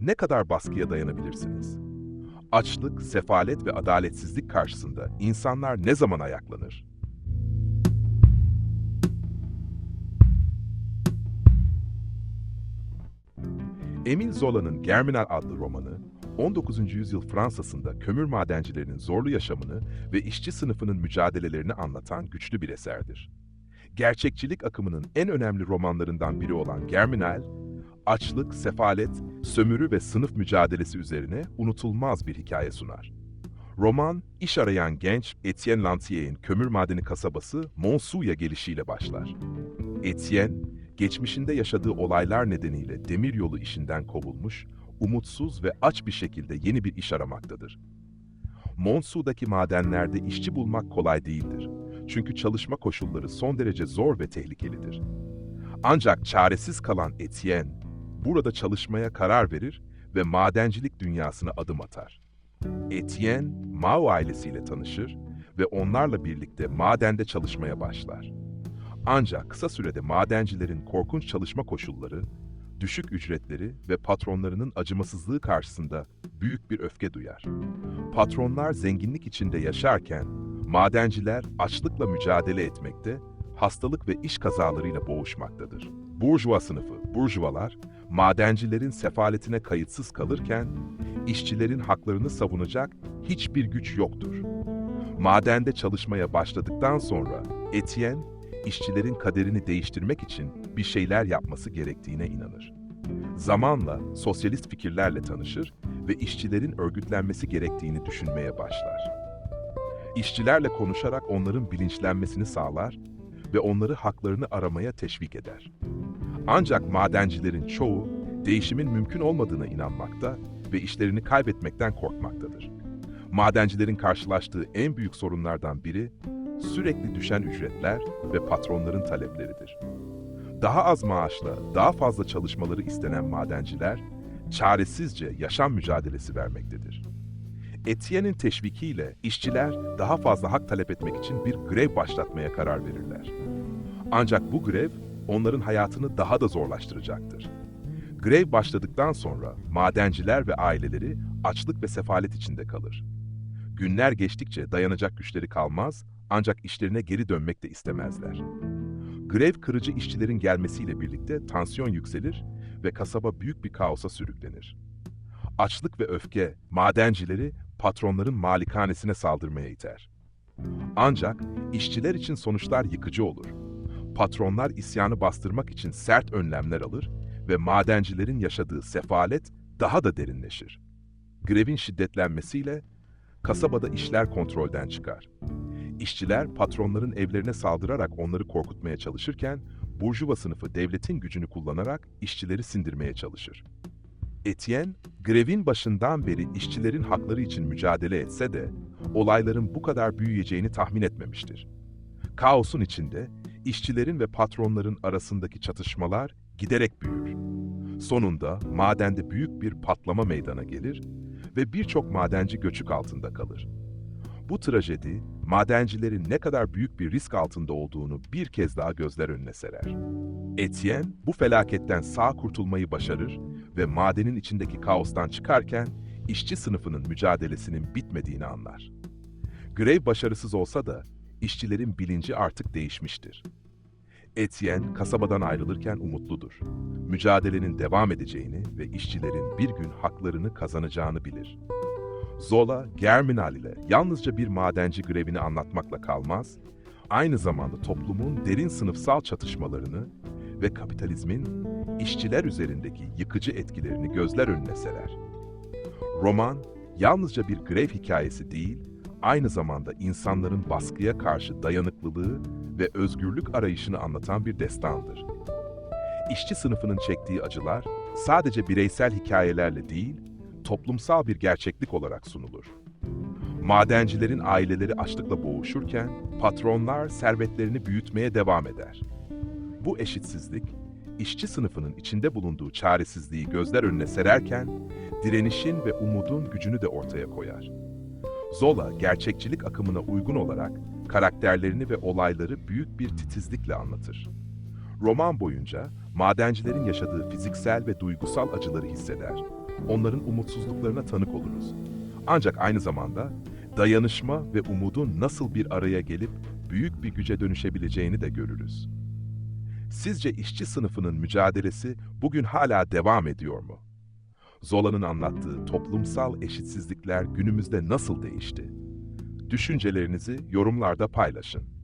ne kadar baskıya dayanabilirsiniz? Açlık, sefalet ve adaletsizlik karşısında insanlar ne zaman ayaklanır? Emile Zola'nın Germinal adlı romanı, 19. yüzyıl Fransa'sında kömür madencilerinin zorlu yaşamını ve işçi sınıfının mücadelelerini anlatan güçlü bir eserdir. Gerçekçilik akımının en önemli romanlarından biri olan Germinal, açlık, sefalet, sömürü ve sınıf mücadelesi üzerine unutulmaz bir hikaye sunar. Roman, iş arayan genç Etienne Lantier'in kömür madeni kasabası Montsoux'a gelişiyle başlar. Etienne, geçmişinde yaşadığı olaylar nedeniyle demiryolu işinden kovulmuş, umutsuz ve aç bir şekilde yeni bir iş aramaktadır. Montsoux'daki madenlerde işçi bulmak kolay değildir. Çünkü çalışma koşulları son derece zor ve tehlikelidir. Ancak çaresiz kalan Etienne, burada çalışmaya karar verir ve madencilik dünyasına adım atar. Etienne, Mao ailesiyle tanışır ve onlarla birlikte madende çalışmaya başlar. Ancak kısa sürede madencilerin korkunç çalışma koşulları, düşük ücretleri ve patronlarının acımasızlığı karşısında büyük bir öfke duyar. Patronlar zenginlik içinde yaşarken, madenciler açlıkla mücadele etmekte, hastalık ve iş kazalarıyla boğuşmaktadır. Burjuva sınıfı, burjuvalar, madencilerin sefaletine kayıtsız kalırken, işçilerin haklarını savunacak hiçbir güç yoktur. Madende çalışmaya başladıktan sonra Etienne, işçilerin kaderini değiştirmek için bir şeyler yapması gerektiğine inanır. Zamanla sosyalist fikirlerle tanışır ve işçilerin örgütlenmesi gerektiğini düşünmeye başlar. İşçilerle konuşarak onların bilinçlenmesini sağlar ve onları haklarını aramaya teşvik eder. Ancak madencilerin çoğu değişimin mümkün olmadığına inanmakta ve işlerini kaybetmekten korkmaktadır. Madencilerin karşılaştığı en büyük sorunlardan biri sürekli düşen ücretler ve patronların talepleridir. Daha az maaşla daha fazla çalışmaları istenen madenciler çaresizce yaşam mücadelesi vermektedir. Etienne'in teşvikiyle işçiler daha fazla hak talep etmek için bir grev başlatmaya karar verirler. Ancak bu grev onların hayatını daha da zorlaştıracaktır. Grev başladıktan sonra madenciler ve aileleri açlık ve sefalet içinde kalır. Günler geçtikçe dayanacak güçleri kalmaz ancak işlerine geri dönmek de istemezler. Grev kırıcı işçilerin gelmesiyle birlikte tansiyon yükselir ve kasaba büyük bir kaosa sürüklenir. Açlık ve öfke madencileri patronların malikanesine saldırmaya iter. Ancak işçiler için sonuçlar yıkıcı olur. Patronlar isyanı bastırmak için sert önlemler alır ve madencilerin yaşadığı sefalet daha da derinleşir. Grevin şiddetlenmesiyle kasabada işler kontrolden çıkar. İşçiler patronların evlerine saldırarak onları korkutmaya çalışırken, Burjuva sınıfı devletin gücünü kullanarak işçileri sindirmeye çalışır. Etienne, grevin başından beri işçilerin hakları için mücadele etse de, olayların bu kadar büyüyeceğini tahmin etmemiştir. Kaosun içinde, işçilerin ve patronların arasındaki çatışmalar giderek büyür. Sonunda madende büyük bir patlama meydana gelir ve birçok madenci göçük altında kalır. Bu trajedi, madencilerin ne kadar büyük bir risk altında olduğunu bir kez daha gözler önüne serer. Etienne bu felaketten sağ kurtulmayı başarır ve madenin içindeki kaostan çıkarken işçi sınıfının mücadelesinin bitmediğini anlar. Grev başarısız olsa da işçilerin bilinci artık değişmiştir. Etienne kasabadan ayrılırken umutludur. Mücadelenin devam edeceğini ve işçilerin bir gün haklarını kazanacağını bilir. Zola, Germinal ile yalnızca bir madenci grevini anlatmakla kalmaz, aynı zamanda toplumun derin sınıfsal çatışmalarını ve kapitalizmin işçiler üzerindeki yıkıcı etkilerini gözler önüne serer. Roman, yalnızca bir grev hikayesi değil, aynı zamanda insanların baskıya karşı dayanıklılığı ve özgürlük arayışını anlatan bir destandır. İşçi sınıfının çektiği acılar sadece bireysel hikayelerle değil, toplumsal bir gerçeklik olarak sunulur. Madencilerin aileleri açlıkla boğuşurken patronlar servetlerini büyütmeye devam eder. Bu eşitsizlik, işçi sınıfının içinde bulunduğu çaresizliği gözler önüne sererken direnişin ve umudun gücünü de ortaya koyar. Zola, gerçekçilik akımına uygun olarak karakterlerini ve olayları büyük bir titizlikle anlatır. Roman boyunca madencilerin yaşadığı fiziksel ve duygusal acıları hisseder. onların umutsuzluklarına tanık oluruz. Ancak aynı zamanda dayanışma ve umudun nasıl bir araya gelip büyük bir güce dönüşebileceğini de görürüz. Sizce işçi sınıfının mücadelesi bugün hala devam ediyor mu? Zola'nın anlattığı toplumsal eşitsizlikler günümüzde nasıl değişti? Düşüncelerinizi yorumlarda paylaşın.